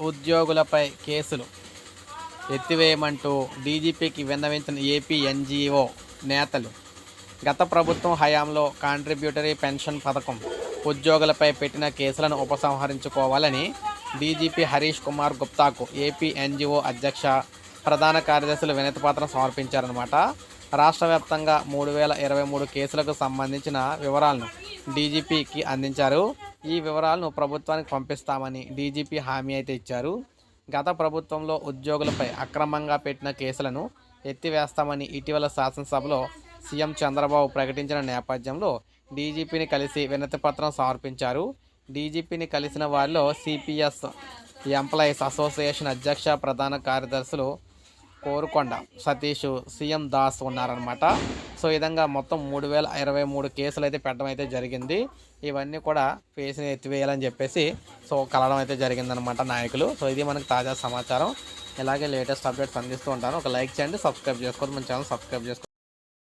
ఉద్యోగులపై కేసులు ఎత్తివేయమంటూ డీజీపీకి విన్నవించిన AP NGO నేతలు గత ప్రభుత్వం హయాంలో కాంట్రిబ్యూటరీ పెన్షన్ పథకం ఉద్యోగులపై పెట్టిన కేసులను ఉపసంహరించుకోవాలని డీజీపీ హరీష్ కుమార్ గుప్తాకు ఏపీ ఎన్జిఓ అధ్యక్ష ప్రధాన కార్యదర్శులు వినతిపత్రం సమర్పించారనమాట రాష్ట్ర వ్యాప్తంగా మూడు వేల ఇరవై మూడు కేసులకు సంబంధించిన వివరాలను డీజీపీకి అందించారు. ఈ వివరాలను ప్రభుత్వానికి పంపిస్తామని డీజీపీ హామీ అయితే ఇచ్చారు. గత ప్రభుత్వంలో ఉద్యోగులపై అక్రమంగా పెట్టిన కేసులను ఎత్తివేస్తామని ఇటీవల శాసనసభలో సీఎం చంద్రబాబు ప్రకటించిన నేపథ్యంలో డీజీపీని కలిసి వినతిపత్రం సమర్పించారు. డీజీపీని కలిసిన వారిలో సిపిఎస్ ఎంప్లాయీస్ అసోసియేషన్ అధ్యక్ష ప్రధాన కార్యదర్శులు కోరుకొండ సతీష్ సీఎం దాస్ ఉన్నారనమాట సో ఈ విధంగా మొత్తం మూడు వేల ఇరవై మూడు కేసులు అయితే పెట్టడం అయితే జరిగింది. ఇవన్నీ కూడా ఫేస్ని ఎత్తివేయాలని చెప్పేసి సో కలవడం అయితే జరిగిందనమాట నాయకులు. సో ఇది మనకు తాజా సమాచారం. ఇలాగే లేటెస్ట్ అప్డేట్స్ అందిస్తూ ఉంటాను. ఒక లైక్ చేయండి సబ్స్క్రైబ్ చేసుకోండి. మన ఛానల్ సబ్స్క్రైబ్ చేసుకోండి.